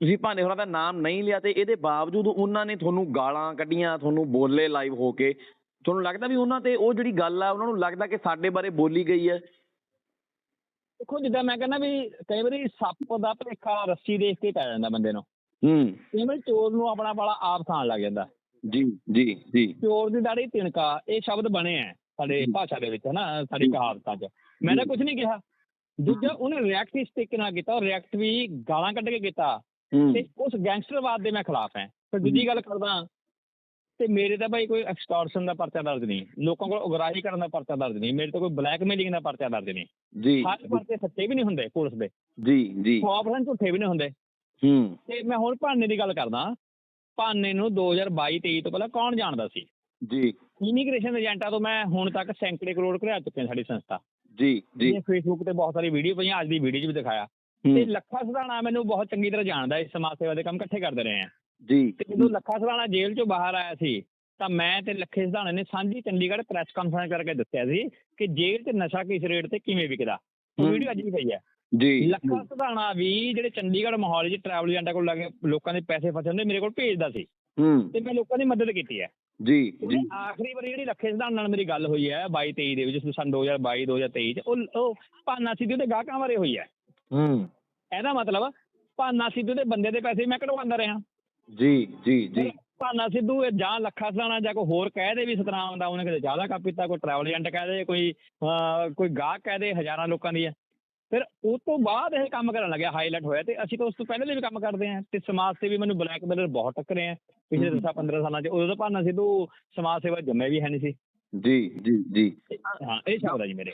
ਤੁਸੀਂ ਭਾਨੇ ਹੋਰਾਂ ਦਾ ਨਾਮ ਨਹੀਂ ਲਿਆ ਤੇ ਇਹਦੇ ਬਾਵਜੂਦ ਉਹਨਾਂ ਨੇ ਤੁਹਾਨੂੰ ਗਾਲਾਂ ਕੱਢੀਆਂ ਤੁਹਾਨੂੰ ਬੋਲੇ ਲਾਈਵ ਹੋ ਕੇ। ਤੁਹਾਨੂੰ ਲੱਗਦਾ ਵੀ ਉਹਨਾਂ ਤੇ ਉਹ ਜਿਹੜੀ ਗੱਲ ਆ ਉਹਨਾਂ ਨੂੰ ਲੱਗਦਾ ਕਿ ਸਾਡੇ ਬਾਰੇ ਬੋਲੀ ਗਈ ਹੈ? ਦੇਖੋ ਜਿੱਦਾਂ ਮੈਂ ਕਹਿੰਦਾ ਵੀ ਕਈ ਵਾਰੀ ਸੱਪ ਦਾ ਭਲੇਖਾ ਰੱਸੀ ਦੇਖ ਕੇ ਪੈ ਜਾਂਦਾ ਬੰਦੇ ਨੂੰ। ਹੂੰ। ਕਈ ਵਾਰੀ ਚੋਰ ਨੂੰ ਆਪਣਾ ਵਾਲਾ ਆਪ ਖਾਣ ਲੱਗ ਜਾਂਦਾ। ਜੀ ਜੀ ਜੀ। ਚੋਰ ਦੀ ਦਾੜੀ ਤਿਣਕਾ ਇਹ ਸ਼ਬਦ ਬਣੇ ਆ ਸਾਡੇ। ਭਾਸ਼ਾ ਦੇ ਵਿੱਚ ਹਨਾ ਸਾਡੀ। ਕਹਾਵਤਾਂ 'ਚ। ਮੈਂ ਤਾਂ। ਕੁਝ ਨਹੀਂ ਕਿਹਾ। ਦੂਜਾ ਉਹਨੇ ਰਿਐਕਟ ਇਸ ਤਰੀਕੇ ਨਾਲ ਕੀਤਾ ਰਿਐਕਟ ਵੀ ਗਾਲਾਂ ਕੱਢ ਕੇ ਕੀਤਾ। ਤੇ ਉਸ ਗੈਂਗਸਟਰਵਾਦ ਦੇ ਮੈਂ ਖਿਲਾਫ ਹਾਂ। ਤੇ ਦੂਜੀ ਗੱਲ ਕਰਦਾ ਤੇ ਮੇਰੇ ਤਾਂ ਭਾਈ ਕੋਈ ਐਕਸਟੋਰਸ਼ਨ ਦਾ ਪਰਚਾ ਦਰਜ ਨਹੀਂ। ਲੋਕਾਂ ਕੋਲ ਉਗਰਾਹੀ ਕਰਨ ਦਾ ਪਰਚਾ ਦਰਜ ਨਹੀਂ। ਮੇਰੇ ਤੋਂ ਕੋਈ ਬਲੈਕਮੇਲਿੰਗ ਦਾ ਪਰਚਾ ਦਰਜ ਨਹੀਂ। ਜੀ। ਸਾਰੇ ਪਰਚੇ ਸੱਚੇ ਵੀ ਨਹੀਂ ਹੁੰਦੇ ਪੁਲਿਸ ਦੇ। ਜੀ ਜੀ। 100% ਝੂਠੇ ਵੀ ਨਹੀਂ ਹੁੰਦੇ। ਹੂੰ। ਤੇ ਮੈਂ ਹੁਣ ਭਾਨੇ ਦੀ ਗੱਲ ਕਰਦਾ। ਭਾਨੇ ਨੂੰ 2022 23 ਤੋਂ ਪਹਿਲਾਂ ਕੌਣ ਜਾਣਦਾ ਸੀ? ਜੀ। ਇਮੀਗ੍ਰੇਸ਼ਨ ਏਜੰਟਾਂ ਤੋਂ ਮੈਂ ਹੁਣ ਤੱਕ ਸੈਂਕੜੇ ਕਰੋੜ ਘੜਾ ਚੁੱਕੇ ਸਾਡੀ ਸੰਸਥਾ। ਜੀ ਜੀ। ਫੇਸਬੁੱਕ ਤੇ ਬਹੁਤ ਸਾਰੀ ਵੀਡੀਓ ਪਈਆਂ ਅੱਜ ਦੀ ਵੀਡੀਓ 'ਚ ਵੀ ਦਿਖਾਇਆ। ਤੇ ਲੱਖਾ ਸਦਾਣਾ ਮੈਨੂੰ ਬਹੁਤ ਚੰਗੀ ਤਰ੍ਹਾਂ ਜਾਣਦਾ ਇਸ ਸਮਾਜ ਸੇਵਾ ਦੇ ਕੰਮ ਇਕੱਠੇ ਕਰਦੇ ਰਹੇ ਆ ਜੀ। ਤੇ ਜਦੋਂ ਲੱਖਾ ਸਦਾਣਾ ਜੇਲ੍ਹ 'ਚੋਂ ਬਾਹਰ ਆਇਆ ਸੀ ਤਾਂ ਮੈਂ ਤੇ ਲੱਖੇ ਸਦਾਣੇ ਨੇ ਸਾਂਝੀ ਚੰਡੀਗੜ੍ਹ ਪ੍ਰੈਸ ਕਾਨਫਰੰਸ ਕਰਕੇ ਦੱਸਿਆ ਸੀ ਕਿ ਜੇਲ੍ਹ 'ਚ ਨਸ਼ਾ ਕਿਸ ਰੇਟ ਤੇ ਕਿਵੇਂ ਵਿਕਦਾ। ਉਹ। ਵੀਡੀਓ ਅੱਜ ਵੀ ਪਈ ਹੈ। ਜੀ। ਲੱਖਾ ਸਦਾਣਾ ਵੀ ਜਿਹੜੇ ਚੰਡੀਗੜ੍ਹ ਮੋਹਾਲੀ 'ਚ ਟਰੈਵਲ ਏਜੰਟਾਂ ਕੋਲ ਲੱਗੇ ਲੋਕਾਂ ਦੇ ਪੈਸੇ ਫਸੇ ਹੁੰਦੇ ਮੇਰੇ ਕੋਲ ਭੇਜਦਾ ਸੀ। ਹੂੰ। ਤੇ ਮੈਂ ਲੋਕਾਂ ਦੀ ਮਦਦ ਕੀਤੀ ਹੈ। ਜੀ ਜੀ। ਆਖਰੀ ਵਾਰੀ ਜਿਹੜੀ ਲੱਖੇ ਸਿਧਾਂਤ ਨਾਲ ਮੇਰੀ ਗੱਲ ਹੋਈ ਹੈ 22 23 ਦੇ ਵਿੱਚ ਸਨ 2022 2023 ਚ ਉਹ ਉਹ ਭਾਨਾ ਸਿੱਧੂ ਦੇ ਗਾਹਕਾਂ ਬਾਰੇ ਹੋਈ ਹੈ। ਹੂੰ। ਇਹਦਾ ਮਤਲਬ ਭਾਨਾ ਸਿੱਧੂ ਦੇ ਬੰਦੇ ਦੇ ਪੈਸੇ ਮੈਂ ਕਢਵਾਉਂਦਾ ਰਿਹਾ। ਜੀ ਜੀ ਜੀ। ਭਾਨਾ ਸਿੱਧੂ ਇਹ ਜਾਂ ਲੱਖਾ ਸਦਾਣਾ ਜਾਂ ਕੋਈ ਹੋਰ ਕਹਿ ਦੇ ਵੀ ਸਤਨਾਮ ਦਾ ਉਹਨੇ ਕਿਤੇ ਜ਼ਿਆਦਾ ਕੱਪ ਪੀਤਾ ਕੋਈ ਟਰੈਵਲ ਏਜੰਟ ਕਹਿ ਦੇ ਕੋਈ ਕੋਈ ਗਾਹਕ ਕਹਿ ਦੇ ਹਜ਼ਾਰਾਂ ਲੋਕਾਂ ਦੀ। ਹੈ ਫਿਰ ਉਹ ਤੋਂ ਬਾਅਦ ਇਹ ਕੰਮ ਕਰਨ ਲੱਗਿਆ ਹਾਈਲਾਈਟ ਹੋਇਆ ਤੇ ਅਸੀਂ ਤਾਂ ਉਸ ਤੋਂ ਪਹਿਲੇ ਵੀ ਕੰਮ ਕਰਦੇ ਆਂ ਤੇ ਸਮਾਜ ਸੇਵੀ ਮੈਨੂੰ ਬਲੈਕਮੇਲਰ ਬਹੁਤ ਟੱਕਰੇ ਆ ਪਿਛਲੇ ਹਮ। 10 15 ਸਾਲਾਂ ਚ। ਉਦੋਂ ਤਾਂ ਭਾਨਾ ਸਿੱਧੂ ਸਮਾਜ ਸੇਵਾ ਜੰਮੇ ਵੀ ਹੈ ਨਹੀਂ ਸੀ। ਜੀ ਜੀ ਜੀ। ਹਾਂ ਇਹ ਸ਼ਬਦ ਆ ਜੀ ਮੇਰੇ।